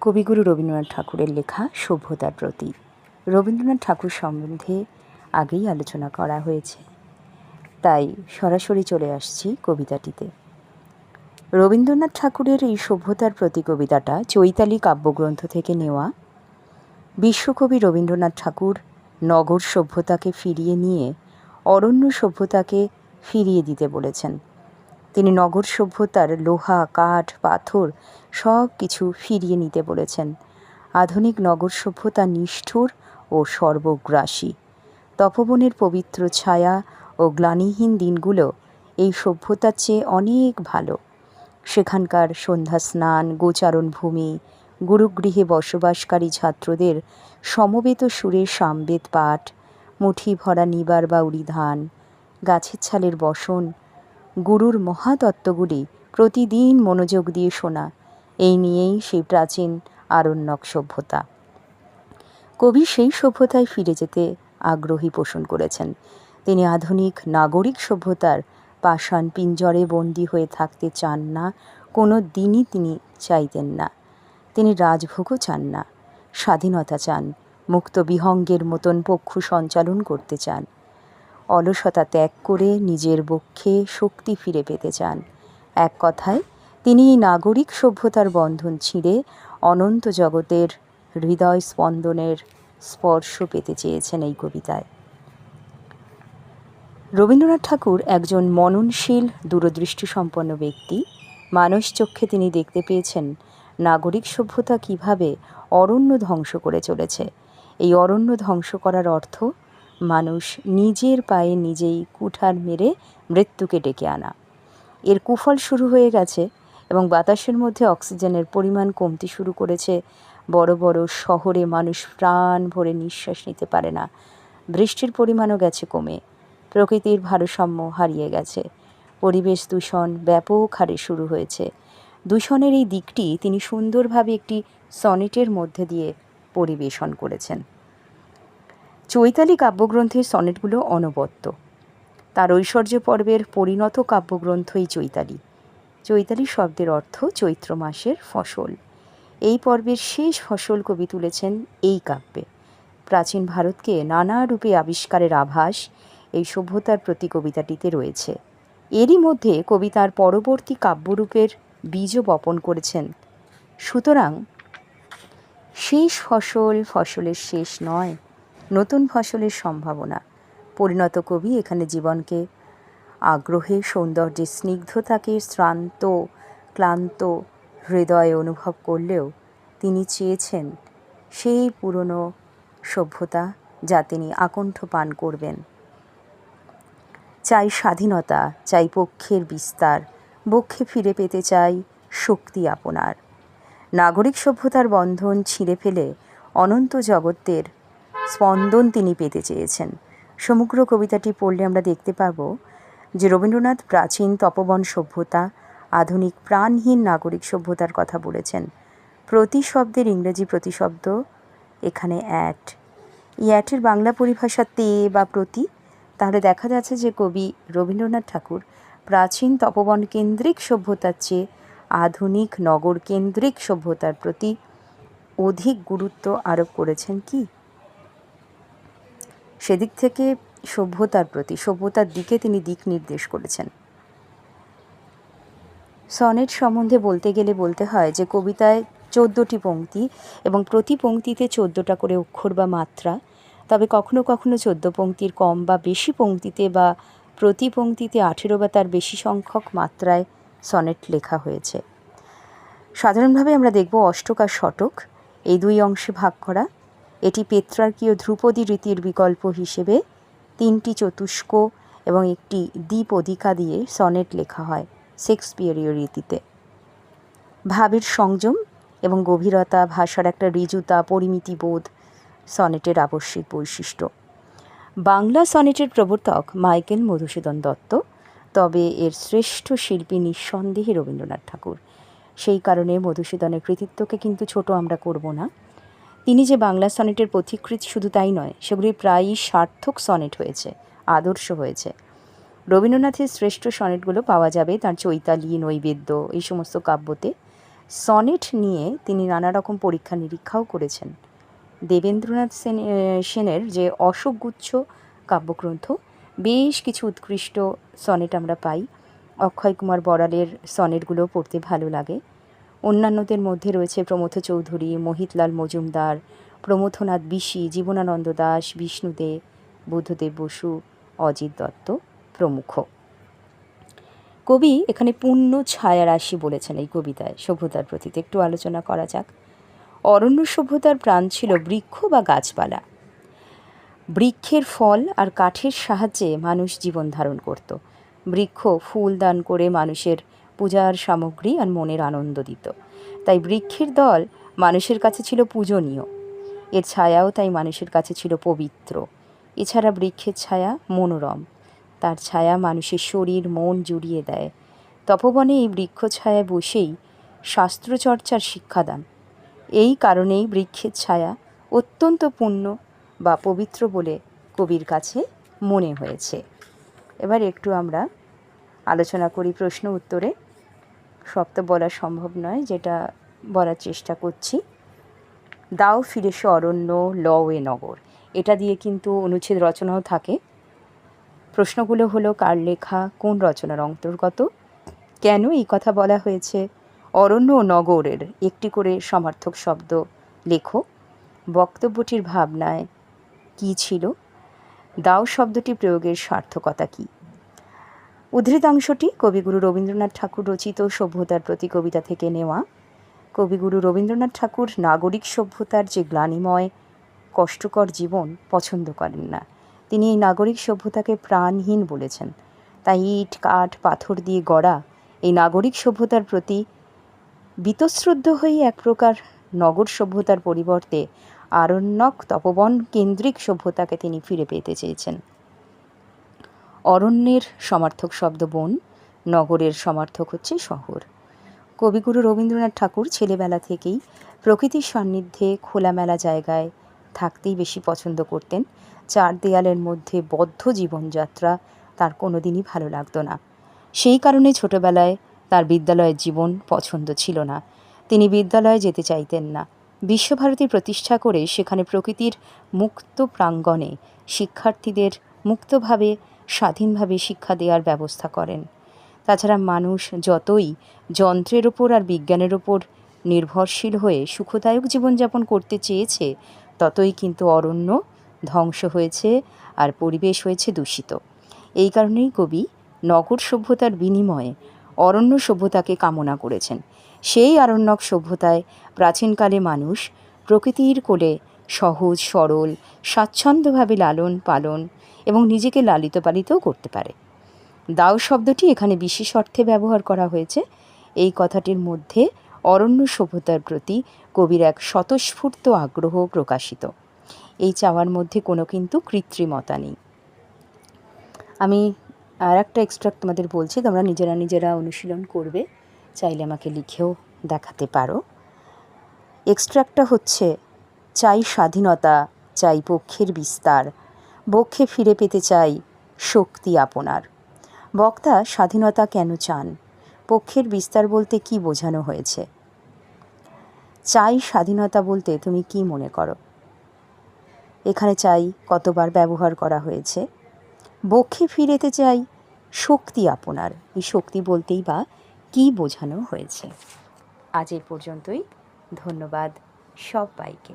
কবিগুরু রবীন্দ্রনাথ ঠাকুরের লেখা সভ্যতার প্রতি রবীন্দ্রনাথ ঠাকুর সম্বন্ধে আগেই আলোচনা করা হয়েছে। তাই সরাসরি চলে আসছি কবিতাটিতে। রবীন্দ্রনাথ ঠাকুরের এই সভ্যতার প্রতি কবিতাটা চৈতালি কাব্যগ্রন্থ থেকে নেওয়া। বিশ্বকবি রবীন্দ্রনাথ ঠাকুর নগর সভ্যতাকে ফিরিয়ে নিয়ে অরণ্য সভ্যতাকে ফিরিয়ে দিতে বলেছেন। তিনি নগর সভ্যতার লোহা, কাঠ, পাথর সব কিছু ফিরিয়ে নিতে বলেছেন। আধুনিক নগর সভ্যতা নিষ্ঠুর ও সর্বগ্রাসী। তপবনের পবিত্র ছায়া ও গ্লানিহীন দিনগুলো এই সভ্যতার চেয়ে অনেক ভালো। সেখানকার সন্ধ্যা স্নান, গোচারণ ভূমি, গুরুগৃহে বসবাসকারী ছাত্রদের সমবেত সুরে সামবেদ পাঠ মুঠি ভরা নিবার বাউরি ধান, গাছের ছালের বসন গুরুর মহাতত্ত্বগুলি প্রতিদিন মনোযোগ দিয়ে শোনা। এই নিয়েই সেই প্রাচীন আরণ্যক সভ্যতা। কবি সেই সভ্যতায় ফিরে যেতে আগ্রহী পোষণ করেছেন। তিনি আধুনিক নাগরিক সভ্যতার পাষাণ পিঞ্জরে বন্দী হয়ে থাকতে চান না, কোনো দিনই তিনি চাইতেন না। তিনি রাজভোগও চান না, স্বাধীনতা চান, মুক্ত বিহঙ্গের মতন পক্ষু সঞ্চালন করতে চান। অলসতা ত্যাগ করে নিজের বক্ষে শক্তি ফিরে পেতে চান। এক কথায়, তিনি নাগরিক সভ্যতার বন্ধন ছিঁড়ে অনন্ত জগতের হৃদয় স্পন্দনের স্পর্শ পেতে চেয়েছেন এই কবিতায়। রবীন্দ্রনাথ ঠাকুর একজন মননশীল, দূরদৃষ্টিসম্পন্ন ব্যক্তি। মানস চক্ষে তিনি দেখতে পেয়েছেন নাগরিক সভ্যতা কীভাবে অরণ্য ধ্বংস করে চলেছে। এই অরণ্য ধ্বংস করার অর্থ মানুষ নিজের পায়ে নিজেই কুঠার মেরে মৃত্যুকে ডেকে আনা। এর কুফল শুরু হয়ে গেছে এবং বাতাসের মধ্যে অক্সিজেনের পরিমাণ কমতে শুরু করেছে। বড় বড় শহরে মানুষ প্রাণ ভরে নিঃশ্বাস নিতে পারে না। বৃষ্টির পরিমাণও গেছে কমে। প্রকৃতির ভারসাম্য হারিয়ে গেছে। পরিবেশ দূষণ ব্যাপক হারে শুরু হয়েছে। দূষণের এই দিকটি তিনি সুন্দরভাবে একটি সনেটের মধ্যে দিয়ে পরিবেশন করেছেন। চৈতালি কাব্যগ্রন্থের সনেটগুলো অনবদ্য। তার ঐশ্বর্য পর্বের পরিণত কাব্যগ্রন্থই চৈতালি। চৈতালি শব্দের অর্থ চৈত্র মাসের ফসল। এই পর্বের শেষ ফসল কবি তুলেছেন এই কাব্যে। প্রাচীন ভারতকে নানা রূপে আবিষ্কারের আভাস এই সভ্যতার প্রতি কবিতাটিতে রয়েছে। এরই মধ্যে কবিতার পরবর্তী কাব্যরূপের বীজও বপন করেছেন। সুতরাং শেষ ফসল ফসলের শেষ নয়। নতুন ফসলের সম্ভাবনা। পরিণত কবি এখানে জীবনকে আগ্রহে, সৌন্দর্যে, স্নিগ্ধতাকে শ্রান্ত, ক্লান্ত হৃদয়ে অনুভব করলেও তিনি চেয়েছেন সেই পুরনো সভ্যতা যা তিনি আকণ্ঠ পান করবেন। চাই স্বাধীনতা, চাই পক্ষের বিস্তার, বক্ষে ফিরে পেতে চাই শক্তি আপনার। নাগরিক সভ্যতার বন্ধন ছিঁড়ে ফেলে অনন্ত জগতের স্পন্দন তিনি পেতে চেয়েছেন। সমগ্র কবিতাটি পড়লে আমরা দেখতে পাব যে রবীন্দ্রনাথ প্রাচীন তপবন সভ্যতা, আধুনিক প্রাণহীন নাগরিক সভ্যতার কথা বলেছেন। প্রতি শব্দের ইংরেজি প্রতিশব্দ এখানে অ্যাট এই অ্যাটের বাংলা পরিভাষা তে বা প্রতি, তাহলে দেখা যাচ্ছে যে কবি রবীন্দ্রনাথ ঠাকুর প্রাচীন তপবন কেন্দ্রিক সভ্যতার চেয়ে আধুনিক নগর কেন্দ্রিক সভ্যতার প্রতি অধিক গুরুত্ব আরোপ করেছেন কি? সেদিক থেকে সভ্যতার প্রতি, সভ্যতার দিকে তিনি দিক নির্দেশ করেছেন। সনেট সম্বন্ধে বলতে গেলে বলতে হয় যে, কবিতায় চোদ্দোটি পংক্তি এবং প্রতি পংক্তিতে চোদ্দোটা করে অক্ষর বা মাত্রা। তবে কখনো কখনো চোদ্দ পংক্তির কম বা বেশি পংক্তিতে বা প্রতি পংক্তিতে আঠেরো বা তার বেশি সংখ্যক মাত্রায় সনেট লেখা হয়েছে। সাধারণভাবে আমরা দেখব অষ্টক আর শতক এই দুই অংশে ভাগ করা। এটি পেত্রার্কীয় ধ্রুপদী রীতির বিকল্প হিসেবে তিনটি চতুষ্ক এবং একটি দ্বীপ অধিকা দিয়ে সনেট লেখা হয় শেক্সপিয়ারীয় রীতিতে। ভাবের সংযম এবং গভীরতা ভাষার একটা ঋজুতা পরিমিতিবোধ সনেটের আবশ্যিক বৈশিষ্ট্য। বাংলা সনেটের প্রবর্তক মাইকেল মধুসূদন দত্ত, তবে এর শ্রেষ্ঠ শিল্পী নিঃসন্দেহে রবীন্দ্রনাথ ঠাকুর। সেই কারণে মধুসূদনের কৃতিত্বকে কিন্তু ছোট আমরা করব না। তিনি যে বাংলা সনেটের পথিকৃত শুধু তাই নয় সেগুলি প্রায়ই সার্থক সনেট হয়েছে, আদর্শ হয়েছে। রবীন্দ্রনাথের শ্রেষ্ঠ সনেটগুলো পাওয়া যাবে তার চৈতালি, নৈবেদ্য, এই সমস্ত কাব্যতে। সনেট নিয়ে তিনি নানা রকম পরীক্ষা নিরীক্ষাও করেছেন। দেবেন্দ্রনাথ সেন সেনের যে অশোকগুচ্ছ কাব্যগ্রন্থ, বেশ কিছু উৎকৃষ্ট সনেট আমরা পাই। অক্ষয় কুমার বড়ালের সনেটগুলো পড়তে ভালো লাগে। অন্যান্যদের মধ্যে রয়েছে প্রমথ চৌধুরী, মোহিতলাল মজুমদার প্রমথনাথ বিশি, জীবনানন্দ দাস বিষ্ণুদে বুদ্ধদেব বসু, অজিত দত্ত প্রমুখ। কবি এখানে পূর্ণ ছায়া রাশি বলেছেন এই কবিতায় সভ্যতার প্রতিতে। একটু আলোচনা করা যাক। অরণ্য সভ্যতার প্রাণ ছিল বৃক্ষ বা গাছপালা। বৃক্ষের ফল আর কাঠের সাহায্যে মানুষ জীবন ধারণ করত। বৃক্ষ ফুল দান করে মানুষের পূজার সামগ্রী আর মনের আনন্দ দিত। তাই বৃক্ষের দল মানুষের কাছে ছিল পূজনীয়। এর ছায়াও তাই মানুষের কাছে ছিল পবিত্র। এছাড়া বৃক্ষের ছায়া মনোরম। তার ছায়া মানুষের শরীর, মন জুড়িয়ে দেয়। তপবনে এই বৃক্ষ ছায়ায় বসেই শাস্ত্রচর্চার শিক্ষাদান। এই কারণেই বৃক্ষের ছায়া অত্যন্ত পুণ্য বা পবিত্র বলে কবির কাছে মনে হয়েছে। এবার একটু আমরা আলোচনা করি প্রশ্ন উত্তরে। সব তো বলা সম্ভব নয়, যেটা বলার চেষ্টা করছি। দাও ফিরে সে অরণ্য ল এ নগর। এটা দিয়ে কিন্তু অনুচ্ছেদ রচনাও থাকে। প্রশ্নগুলো হলো, কার লেখা, কোন রচনার অন্তর্গত? কেন এই কথা বলা হয়েছে? অরণ্য ও নগরের একটি করে সমার্থক শব্দ লেখো। বক্তব্যটির ভাবনায় কী ছিল? দাও শব্দটি প্রয়োগের সার্থকতা কী? উদ্ধৃতাংশটি কবিগুরু রবীন্দ্রনাথ ঠাকুর রচিত সভ্যতার প্রতি কবিতা থেকে নেওয়া। কবিগুরু রবীন্দ্রনাথ ঠাকুর নাগরিক সভ্যতার যে গ্লানিময়, কষ্টকর জীবন পছন্দ করেন না। তিনি এই নাগরিক সভ্যতাকে প্রাণহীন বলেছেন। তাই ইট, কাঠ, পাথর দিয়ে গড়া এই নাগরিক সভ্যতার প্রতি বীতশ্রদ্ধ হয়ে এক প্রকার নগর সভ্যতার পরিবর্তে আরণ্যক, তপবন কেন্দ্রিক সভ্যতাকে তিনি ফিরে পেতে চেয়েছেন। অরণ্যের সমার্থক শব্দ বন, নগরের সমার্থক হচ্ছে শহর। কবিগুরু রবীন্দ্রনাথ ঠাকুর ছেলেবেলা থেকেই প্রকৃতির সান্নিধ্যে খোলামেলা জায়গায় থাকতেই বেশি পছন্দ করতেন। চার দেয়ালের মধ্যে বদ্ধ জীবনযাত্রা তার কোনো দিনই ভালো লাগতো না। সেই কারণে ছোটবেলায় তার বিদ্যালয়ের জীবন পছন্দ ছিল না। তিনি বিদ্যালয়ে যেতে চাইতেন না। বিশ্বভারতী প্রতিষ্ঠা করে সেখানে প্রকৃতির মুক্ত প্রাঙ্গণে শিক্ষার্থীদের মুক্তভাবে স্বাধীনভাবে শিক্ষা দেওয়ার ব্যবস্থা করেন। তাছাড়া মানুষ যতই যন্ত্রের ওপর আর বিজ্ঞানের ওপর নির্ভরশীল হয়ে সুখদায়ক জীবনযাপন করতে চেয়েছে, ততই কিন্তু অরণ্য ধ্বংস হয়েছে আর পরিবেশ হয়েছে দূষিত। এই কারণেই কবি নগর সভ্যতার বিনিময়ে অরণ্য সভ্যতাকে কামনা করেছেন। সেই আরণ্যক সভ্যতায় প্রাচীনকালে মানুষ প্রকৃতির কোলে সহজ, সরল, স্বাচ্ছন্দ্যভাবে লালন পালন এবং নিজেকে লালিত পালিতও করতে পারে। দাও শব্দটি এখানে বিশেষ অর্থে ব্যবহার করা হয়েছে। এই কথাটির মধ্যে অরণ্য সভ্যতার প্রতি কবির এক স্বতঃস্ফূর্ত আগ্রহ প্রকাশিত। এই চাওয়ার মধ্যে কোনো কিন্তু কৃত্রিমতা নেই। আমি আর একটা এক্সট্রাক্ট তোমাদের বলছি, তোমরা নিজেরা নিজেরা অনুশীলন করবে, চাইলে আমাকে লিখেও দেখাতে পারো। এক্সট্রাক্টটা হচ্ছে, চাই স্বাধীনতা, চাই পক্ষের বিস্তার বক্ষে ফিরে পেতে চাই শক্তি আপনার। বক্তা স্বাধীনতা কেন চান? পক্ষের বিস্তার বলতে কি বোঝানো হয়েছে? চাই স্বাধীনতা বলতে তুমি কি মনে করো? এখানে চাই কতবার ব্যবহার করা হয়েছে? বক্ষে ফিরেতে চাই শক্তি আপনার। এই শক্তি বলতেই বা কি বোঝানো হয়েছে? আজ এই পর্যন্তই। ধন্যবাদ সবাইকে।